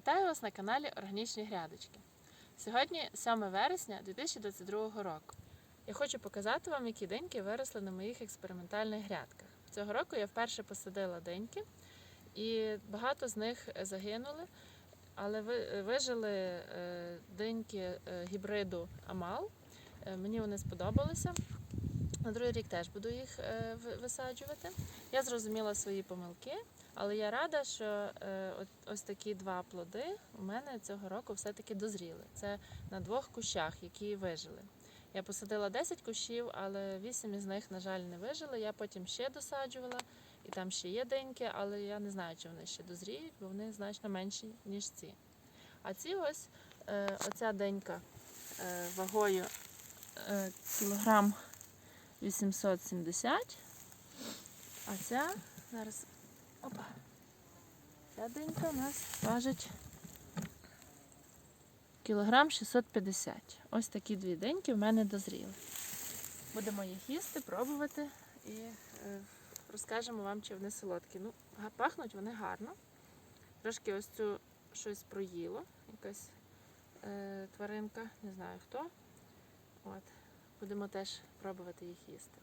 Вітаю вас на каналі Органічні Грядочки. Сьогодні 7 вересня 2022 року. Я хочу показати вам, які деньки виросли на моїх експериментальних грядках. Цього року я вперше посадила деньки, і багато з них загинули, але ви- вижили е, деньки е, гібриду Амал. Е, Мені вони сподобалися. На другий рік теж буду їх е, висаджувати. Я зрозуміла свої помилки, але я рада, що е, ось такі два плоди у мене цього року все-таки дозріли. Це на двох кущах, які вижили. Я посадила 10 кущів, але 8 із них, на жаль, не вижили. Я потім ще досаджувала, і там ще є деньки, але я не знаю, чи вони ще дозріють, бо вони значно менші, ніж ці. А ці ось, е, оця денька вагою кілограм 870, а ця зараз опа, ця денька у нас важить кілограм 650. Ось такі дві деньки в мене дозріли. Будемо їх їсти, пробувати і е, розкажемо вам, чи вони солодкі. Ну, пахнуть вони гарно. Трошки ось цю щось проїло, якась е, тваринка, не знаю хто. От. Будемо теж пробувати їх їсти.